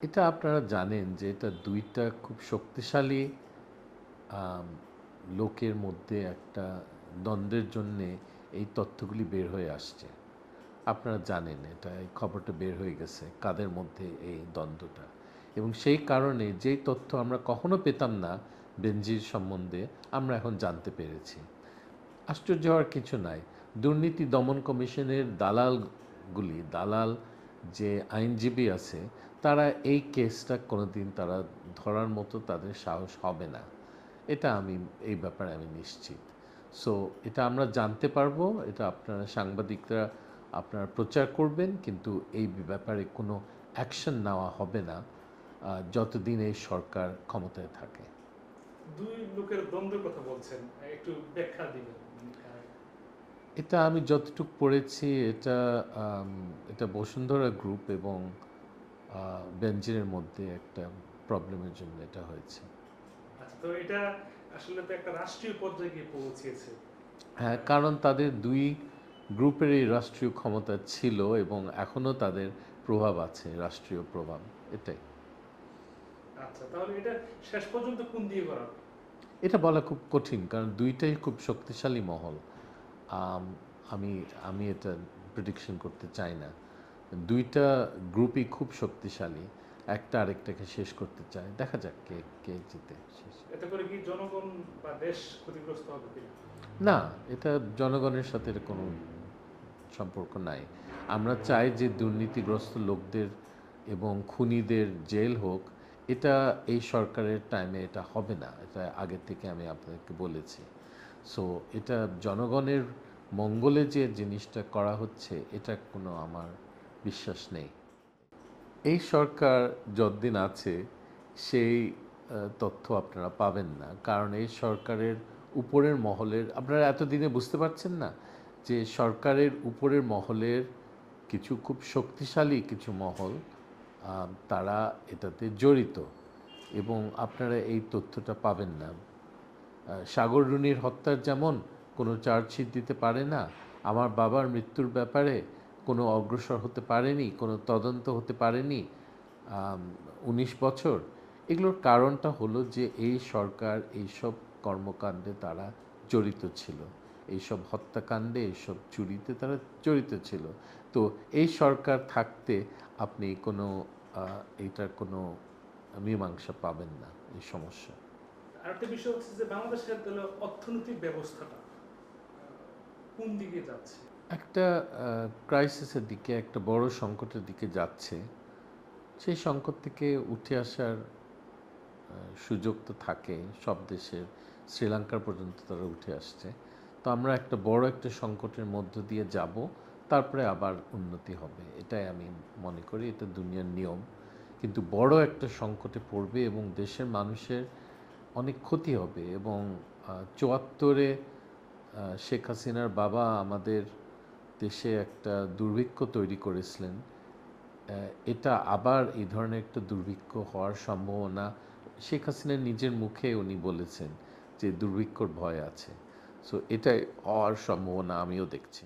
এটা আপনারা জানেন যে এটা দুইটা খুব শক্তিশালী লোকের মধ্যে একটা দ্বন্দ্বের জন্যে এই তথ্যগুলি বের হয়ে আসছে। আপনারা জানেন এটা, এই খবরটা বের হয়ে গেছে কাদের মধ্যে এই দ্বন্দ্বটা। এবং সেই কারণে যেই তথ্য আমরা কখনো পেতাম না বেনজির সম্বন্ধে, আমরা এখন জানতে পেরেছি। আশ্চর্য হওয়ার কিছু নাই। দুর্নীতি দমন কমিশনের দালালগুলি, দালাল যে আইনজীবী আছে তারা এই কেসটা কোনোদিন তারা ধরার মতো তাদের সাহস হবে না। এটা আমি এই ব্যাপারে আমি নিশ্চিত। সো এটা আমরা জানতে পারব এটা আপনারা সাংবাদিকরা আপনারা প্রচার করবেন কিন্তু এই ব্যাপারে কোনো অ্যাকশন নেওয়া হবে না যতদিন এই সরকার ক্ষমতায় থাকে। দুই লোকের দ্বন্দ্বের কথা বলছেন একটু ব্যাখ্যা দিবেন। এটা আমি যতটুকু পড়েছি এটা এটা বসুন্ধরা গ্রুপ এবং বেনজিরের মধ্যে একটা প্রবলেমের জন্য এটা হয়েছে। আচ্ছা তো এটা আসলে তো একটা রাষ্ট্রীয় পর্যায়ে গিয়ে পৌঁছেছে। হ্যাঁ কারণ তাদের দুই গ্রুপের এই রাষ্ট্রীয় ক্ষমতা ছিল এবং এখনও তাদের প্রভাব আছে রাষ্ট্রীয় প্রভাব এটাই। আচ্ছা তাহলে এটা শেষ পর্যন্ত কোন দিয়ে করা? এটা বলা খুব কঠিন কারণ দুইটাই খুব শক্তিশালী মহল। আমি আমি এটা প্রেডিকশন করতে চাই না। দুইটা গ্রুপই খুব শক্তিশালী একটা আরেকটাকে শেষ করতে চায়। দেখা যাক কে কে জিতে। শেষ এতে করে কি জনগণ বা দেশ ক্ষতিগ্রস্ত হবে না এটা জনগণের সাথে এর কোনো সম্পর্ক নাই। আমরা চাই যে দুর্নীতিগ্রস্ত লোকদের এবং খুনিদের জেল হোক এটা এই সরকারের টাইমে এটা হবে না। এটা আগের থেকে আমি আপনাদেরকে বলেছি। সো এটা জনগণের মঙ্গলে যে জিনিসটা করা হচ্ছে এটা কোনো আমার বিশ্বাস নেই। এই সরকার যতদিন আছে, সেই তথ্য আপনারা পাবেন না। কারণ এই সরকারের উপরের মহলের, আপনারা এতদিনে বুঝতে পারছেন না যে সরকারের উপরের মহলের কিছু খুব শক্তিশালী কিছু মহল তারা এটাতে জড়িত এবং আপনারা এই তথ্যটা পাবেন না। সাগর রুনির হত্যার যেমন কোনো চার্জশিট দিতে পারে না, আমার বাবার মৃত্যুর ব্যাপারে কোনো অগ্রসর হতে পারেনি, কোনো তদন্ত হতে পারেনি উনিশ বছর। এগুলোর কারণটা হলো যে এই সরকার এইসব কর্মকাণ্ডে তারা জড়িত ছিল। এইসব হত্যাকাণ্ডে, এইসব চুরিতে তারা জড়িত ছিল। তো এই সরকার থাকতে আপনি কোনো এটার কোনো মীমাংসা পাবেন না এই সমস্যা। আরেকটা বিষয় হচ্ছে যে বাংলাদেশের অর্থনৈতিক ব্যবস্থাটা কোন দিকে যাচ্ছে? একটা ক্রাইসিসের দিকে, একটা বড় সংকটের দিকে যাচ্ছে। সেই সংকট থেকে উঠে আসার সুযোগ তো থাকে। সব দেশের, শ্রীলঙ্কার পর্যন্ত তারা উঠে আসছে। তো আমরা একটা বড় একটা সংকটের মধ্য দিয়ে যাব, তারপরে আবার উন্নতি হবে। এটাই আমি মনে করি, এটা দুনিয়ার নিয়ম। কিন্তু বড় একটা সংকটে পড়বে এবং দেশের মানুষের অনেক ক্ষতি হবে এবং চুয়াত্তরে শেখ হাসিনার বাবা আমাদের দেশে একটা দুর্ভিক্ষ তৈরি করেছিলেন এটা আবার এই ধরনের একটা দুর্ভিক্ষ হওয়ার সম্ভাবনা শেখ হাসিনা নিজের মুখে উনি বলেছেন যে দুর্ভিক্ষর ভয় আছে। সো এটাই হওয়ার সম্ভাবনা আমিও দেখছি।